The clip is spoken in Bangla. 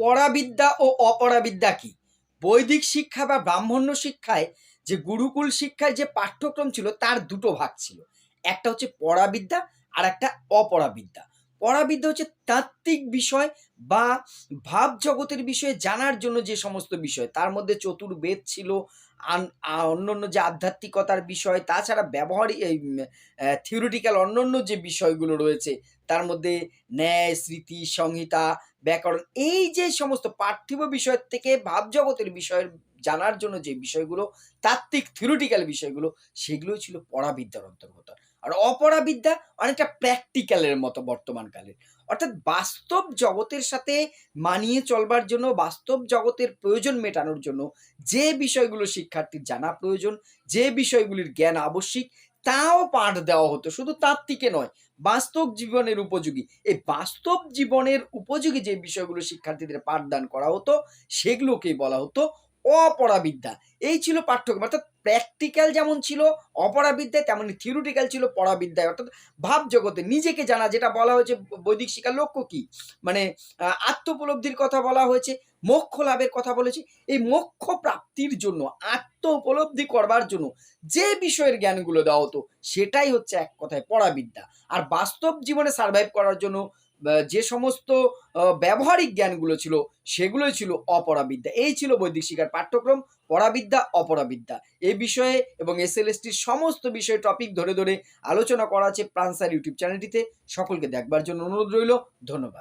পরাবিদ্যা ও অপরাবিদ্যা কি? বৈদিক শিক্ষা বা ব্রাহ্মণ্য শিক্ষায় যে গুরুকুল শিক্ষায় যে পাঠ্যক্রম ছিল, তার দুটো ভাগ ছিল। একটা হচ্ছে পরাবিদ্যা আর একটা অপরাবিদ্যা। পরাবিদ্যা হচ্ছে তাত্ত্বিক বিষয় বা ভাব জগতের বিষয়ে জানার জন্য যে সমস্ত বিষয়। তার মধ্যে চতুর্বেদ ছিল অন্যান্য যে আধ্যাত্মিকতার বিষয়, তাছাড়া ব্যবহারিক এই থিওরিটিক্যাল অন্যান্য যে বিষয়গুলো রয়েছে, তার মধ্যে ন্যায়, স্মৃতি, সংহিতা, ব্যাকরণ, এই যে সমস্ত পার্থিব বিষয়ের থেকে ভাবজগতের বিষয়ের জানার জন্য যে বিষয়গুলো, তাত্ত্বিক থিওরিটিক্যাল বিষয়গুলো সেগুলো ছিল পরাবিদ্যার অন্তর্গত। আর অপরাবিদ্যা অনেকটা প্র্যাকটিক্যালের মতো বর্তমানকালে অর্থাৎ বাস্তব জগতের সাথে মানিয়ে চলবার জন্য, বাস্তব জগতের প্রয়োজন মেটানোর জন্য যে বিষয়গুলো শিক্ষার্থীর জানা প্রয়োজন, যে বিষয়গুলির জ্ঞান আবশ্যিক, তাও পাঠ দেওয়া হতো। শুধু তাত্ত্বিকে নয়, বাস্তব জীবনের উপযোগী। এই বাস্তব জীবনের উপযোগী যে বিষয়গুলো শিক্ষার্থীদের পাঠদান করা হতো, সেগুলোকেই বলা হতো অপরাবিদ্যা। এই ছিল পাঠ্যক্রম। অর্থাৎ প্র্যাকটিক্যাল যেমন ছিল অপরাবিদ্যায়, তেমনি থিওরিটিক্যাল ছিল পরাবিদ্যায়। অর্থাৎ ভাব জগতে নিজেকে জানা, যেটা বলা হয়েছে বৈদিক শিক্ষার লক্ষ্য কি? মানে আত্মোপলব্ধির কথা বলা হয়েছে, মোক্ষ লাভের কথা বলেছে এই মোক্ষ প্রাপ্তির জন্য আত্ম উপলব্ধি করবার জন্য যে বিষয়ের জ্ঞানগুলো দেওয়া হতো, সেটাই হচ্ছে এক কথায় পরাবিদ্যা। আর বাস্তব জীবনে সার্ভাইভ করার জন্য যে সমস্ত ব্যবহারিক জ্ঞানগুলো ছিল, সেগুলোই ছিল অপরাবিদ্যা। এই ছিল বৈদিক শিক্ষার পাঠ্যক্রম, পরাবিদ্যা, অপরাবিদ্যা। এই বিষয়ে এবং এস এল সমস্ত বিষয়ে টপিক ধরে ধরে আলোচনা করা আছে প্রাণসার ইউটিউব চ্যানেলটিতে। সকলকে দেখবার জন্য অনুরোধ রইল। ধন্যবাদ।